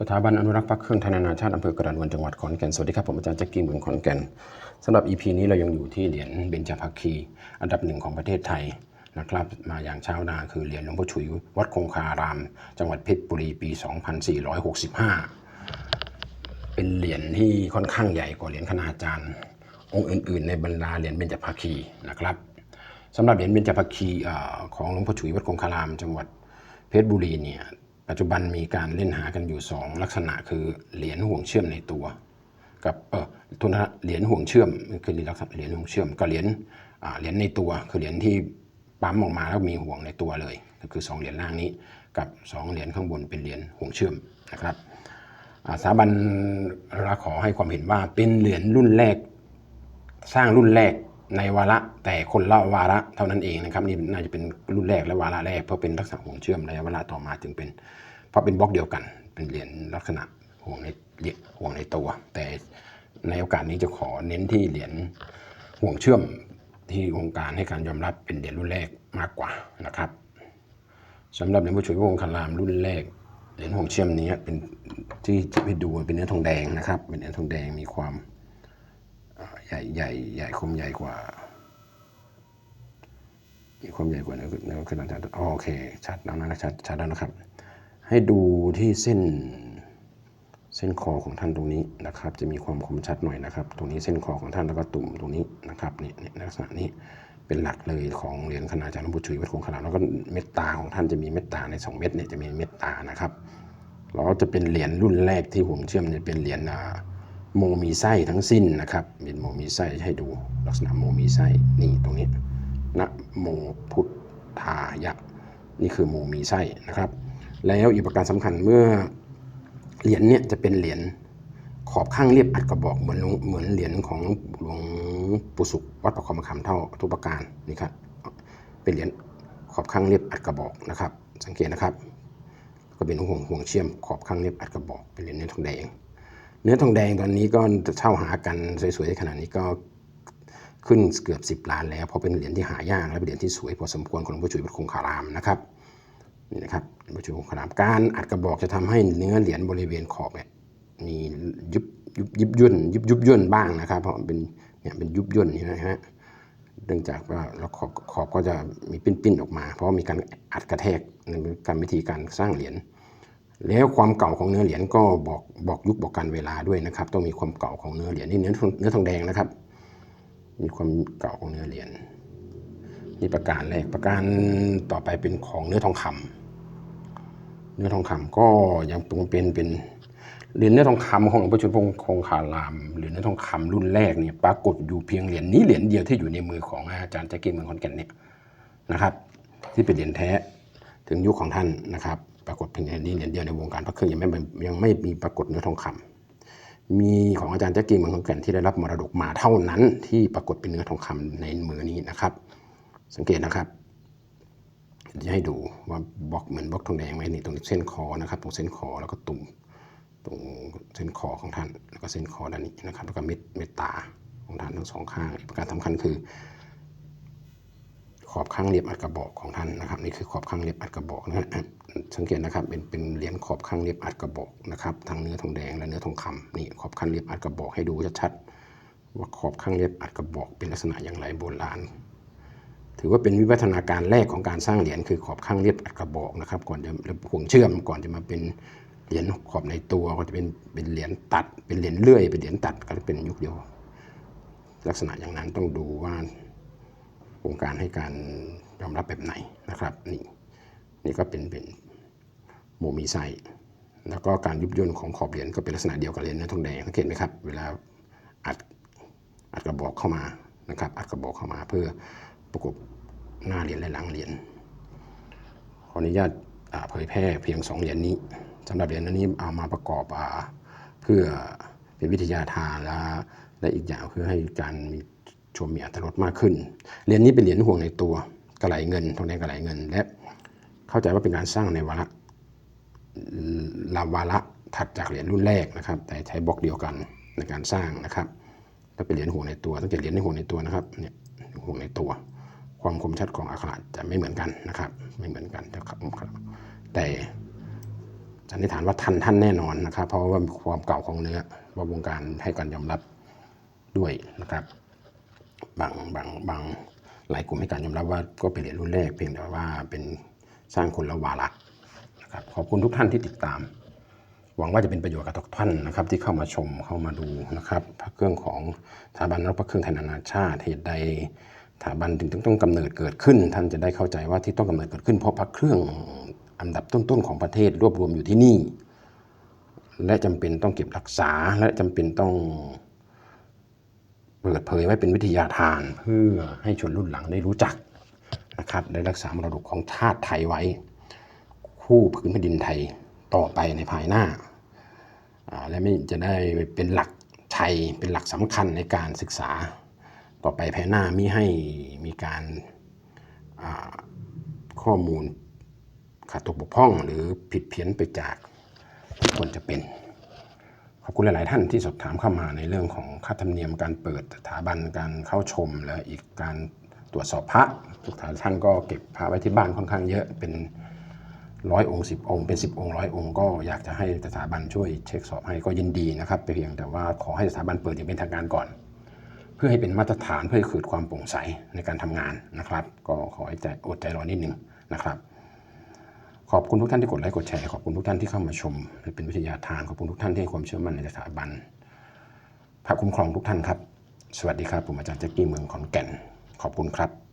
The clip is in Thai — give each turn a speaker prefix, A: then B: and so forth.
A: สถาบันอนุรักษ์พระเครื่องไทยนานาชาติอำเภอกระดานวนจังหวัดขอนแก่น สวัสดีครับผมอาจารย์แจ็คกี้เมืองขอนแก่นสำหรับ EP นี้เรายังอยู่ที่เหรียญเบญจภคี อันดับหนึ่งของประเทศไทยนะครับมาอย่างเช้านาคือเหรียญหลวงพ่อฉุย วัดคงคาราม จังหวัดเพชรบุรีปี 2465 เป็นเหรียญที่ค่อนข้างใหญ่กว่าเหรียญคณาจารย์ องค์อื่น ๆ ในบรรดาเหรียญเบญจภคีนะครับสำหรับเหรียญเบญจภคีของหลวงพ่อฉุยวัดคงคาราม จังหวัดเพชรบุรีเนี่ย ปัจจุบันมีการเล่นหากันอยู่ 2 ลักษณะคือเหรียญห่วงเชื่อมในตัว กับเออทุนเหรียญห่วงเชื่อมคือเหรียญลักษณะเหรียญห่วงเชื่อมกับเหรียญอ่าเหรียญในตัว คือเหรียญที่ปั๊มออกมาแล้วมีห่วงในตัวเลย ก็คือ 2 เหรียญล่างนี้กับ 2 เหรียญข้างบนเป็นเหรียญห่วงเชื่อมนะครับสถาบันเราขอให้ความเห็นว่าเป็นเหรียญรุ่นแรก สร้างรุ่นแรกในวาระแต่คนละวาระเท่านั้นเองนะครับนี่น่าจะเป็นรุ่นแรกและวาระแรกเพราะเป็นลักษณะห่วงเชื่อมระยะเวลาต่อมาจึงเป็น เพราะเป็นบล็อกเดียวกัน เป็นเหรียญลักษณะห่วงในเหรียญห่วงในตัว แต่ในโอกาสนี้จะขอเน้นที่เหรียญห่วงเชื่อมที่องค์การให้การยอมรับเป็นเหรียญรุ่นแรกมากกว่านะครับสำหรับเหรียญผู้ช่วยวงคารามรุ่นแรกเหรียญห่วงเชื่อมนี้เป็นที่จะไปดูเป็นเนื้อทองแดงนะครับ เป็นเนื้อทองแดงมีความใหญ่ใหญ่ใหญ่คมใหญ่กว่ามีความใหญ่กว่าเนื้อเนื้อขนาดชัดอ๋อโอเคชัดแล้วนะชัดชัดแล้วนะครับ ให้ดูที่เส้นเส้นคอของท่านตรงนี้นะครับ จะมีความคมชัดหน่อยนะครับ ตรงนี้เส้นคอของท่านแล้วก็ตุ่มตรงนี้นะครับนี่นี่ลักษณะนี้เป็นหลักเลยของเหรียญคณาจารย์หลวงปู่ชุยวัดคงคารามแล้วก็เม็ดตาของท่านจะมีเม็ดตาในสองเม็ดเนี่ยจะมีเม็ดตานะครับแล้วจะเป็นเหรียญรุ่นแรกที่ผมเชื่อมจะเป็นเหรียญโมมีไส้ทั้งสิ้นนะครับเป็นโมมีไส้ให้ดูลักษณะโมมีไส้นี่ตรงนี้นะโมพุทธายะ นี่คือโมมีไส้นะครับ แล้วอีกประการสำคัญเมื่อเหรียญเนี่ยจะเป็นเหรียญขอบข้างเรียบอัดกระบอกเหมือนเหมือนเหรียญของหลวงปู่สุขวัดประคองมะขามเท่าทุกประการนี่ครับเป็นเหรียญขอบข้างเรียบอัดกระบอกนะครับ สังเกตนะครับก็เป็นห่วงห่วงเชื่อมขอบข้างเรียบอัดกระบอกเป็นเหรียญเนื้อทองแดง เนื้อทองแดงตอนนี้ก็เช่าหากันสวยๆขนาดนี้ก็ขึ้นเกือบ 10 ล้านแล้วเพราะเป็นเหรียญที่หายากและเป็นเหรียญที่สวยพอสมควรของหลวงพ่อจุ๋ยวัดคงคารามนะครับนี่นะครับ หลวงพ่อจุ๋ยคงคารามการอัดกระบอกจะทำให้เนื้อเหรียญบริเวณขอบเนี่ยมียุบยุบยุบย่นยุบยุบย่นบ้างนะครับ เพราะมันเป็นเนี่ยเป็นยุบย่นนี่นะฮะเนื่องจากว่าเราขอบขอบก็จะมีปิ้นๆออกมา เพราะมีการอัดกระแทกในการวิธีการสร้างเหรียญแล้วความเก่าของเนื้อเหรียญก็บอกบอกยุคบอกการเวลาด้วยนะครับ ต้องมีความเก่าของเนื้อเหรียญนี่เนื้อทองเนื้อทองแดงนะครับ มีความเก่าของเนื้อเหรียญนี่ประการแรกประการต่อไปเป็นของเนื้อทองคำ เนื้อทองคำก็ยังเป็นเป็นเหรียญเนื้อทองคำของหลวงพ่อชุนพงคงคารามเหรียญเนื้อทองคำรุ่นแรกเนี่ยปรากฏอยู่เพียงเหรียญนี้เหรียญเดียวที่อยู่ในมือของอาจารย์แจ็คกี้เมืองขอนแก่นเนี่ยนะครับ ที่เป็นเหรียญแท้ถึงยุคของท่านนะครับ ปรากฏเพียงเหรียญนี้เหรียญเดียวในวงการพระเครื่องยังไม่ยังไม่มีปรากฏเนื้อทองคำมีของอาจารย์แจ็คกี้เมืองขอนแก่นที่ได้รับมรดกมาเท่านั้นที่ปรากฏเป็นเนื้อทองคำในมือนี้นะครับ สังเกตนะครับ ให้ดูว่าบล็อกเหมือนบล็อกทองแดงไหมนี่ตรงเส้นคอนะครับ ตรงเส้นคอแล้วก็ตุ่มตรงเส้นคอของท่าน แล้วก็เส้นคอด้านนี้นะครับ แล้วก็เม็ดเม็ดตาของท่านทั้งสองข้างกประการสำคัญคือ ขอบข้างเรียบอัดกระบอกของท่านนะครับ นี่คือขอบข้างเรียบอัดกระบอกนะฮะสังเกตนะครับเป็นเป็นเหรียญขอบข้างเรียบอัดกระบอกนะครับทั้งเนื้อทองแดงและเนื้อทองคำนี่ขอบข้างเรียบอัดกระบอกให้ดูชัดๆว่าขอบข้างเรียบอัดกระบอกเป็นลักษณะอย่างไรโบราณ ถือว่าเป็นวิวัฒนาการแรกของการสร้างเหรียญคือขอบข้างเรียบอัดกระบอกนะครับ ก่อนจะห่วงเชื่อมก่อนจะมาเป็นเหรียญขอบในตัวก็จะเป็นเป็นเหรียญตัด เป็นเหรียญเลื่อย เป็นเหรียญตัดก็จะเป็นยุคเดียว ลักษณะอย่างนั้นต้องดูว่าองค์การให้การยอมรับแบบไหนนะครับนี่นี่ก็เป็นเป็นโมมีไซแล้วก็การยุบย่นของขอบเหรียญก็เป็นลักษณะเดียวกับเหรียญเนื้อทองแดงสังเกตไหมครับ เวลาอัดอัดกระบอกเข้ามานะครับ อัดกระบอกเข้ามาเพื่อ ประกบหน้าเหรียญและหลังเหรียญขออนุญาตเผยแพร่เพียงสองเหรียญนี้สำหรับเหรียญอันนี้เอามาประกอบอเพื่อเป็นวิทยาทานและและอีกอย่างเพื่อให้การมีชมมีอัตรสมากขึ้น เหรียญนี้เป็นเหรียญห่วงในตัวกระไหลเงินทองแดงกระไหลเงิน และเข้าใจว่าเป็นการสร้างในวาระลาวาระถัดจากเหรียญรุ่นแรกนะครับ แต่ใช้บล็อกเดียวกันในการสร้างนะครับถ้าเป็นเหรียญห่วงในตัวต้องเกตเหรียญในห่วงในตัวนะครับเนี่ยห่วงในตัว ความคมชัดของอักขระจะไม่เหมือนกันนะครับ ไม่เหมือนกันแต่สันนิษฐานว่าทันท่านแน่นอนนะครับ เพราะว่าความเก่าของเนื้อว่าวงการให้การยอมรับด้วยนะครับบางบางบางหลายกลุ่มให้การยอมรับว่าก็เป็นเหรียญรุ่นแรกเพียงแต่ว่าเป็นสร้างคนละวาระนะครับขอบคุณทุกท่านที่ติดตาม หวังว่าจะเป็นประโยชน์กับทุกท่านนะครับ ที่เข้ามาชมเข้ามาดูนะครับพระเครื่องของสถาบันรับพระเครื่องไทยนานาชาติเหตุใด ถาบันถึงต้องกำเนิดเกิดขึ้น ท่านจะได้เข้าใจว่าที่ต้องกำเนิดเกิดขึ้น เพราะพระเครื่องอันดับต้นๆของประเทศรวบรวมอยู่ที่นี่ และจำเป็นต้องเก็บรักษาและจำเป็นต้องเปิดเผยไว้เป็นวิทยาทานเพื่อให้ชนรุ่นหลังได้รู้จักนะครับได้รักษามรดกของชาติไทยไว้ คู่ผืนแผ่นดินไทยต่อไปในภายหน้า และไม่จะได้เป็นหลักชัยเป็นหลักสำคัญในการศึกษา ต่อไปภายหน้ามิให้มีการาข้อมูลขาดตกบกพร่อง หรือผิดเพี้ยนไปจากที่ควรจะเป็น ขอบคุณหลาย ๆ ท่านที่สอบถามเข้ามาในเรื่องของค่าธรรมเนียมการเปิดสถาบันการเข้าชม และอีกการตรวจสอบพระทุกท่านก็เก็บพระไว้ที่บ้านค่อนข้างเยอะเป็นร้อยองค์สิบองค์เป็นสิบองค์ร้อยองค์ก็อยากจะให้สถาบันช่วยเช็คสอบให้ก็ยินดีนะครับเพียงแต่ว่าขอให้สถาบันเปิดอย่างเป็นทางการก่อน เพื่อให้เป็นมาตรฐานเพื่อให้เกิดความโปร่งใสในการทำงานนะครับ ก็ขอให้ใจอดใจรอนิดหนึ่งนะครับ ขอบคุณทุกท่านที่กดไลค์กดแชร์ขอบคุณทุกท่านที่เข้ามาชมและเป็นวิทยาทานขอบคุณทุกท่านที่ให้ความเชื่อมั่นในสถาบันพระคุ้มครองทุกท่านครับ สวัสดีครับผมอาจารย์แจ็คกี้เมืองขอนแก่น ขอบคุณครับ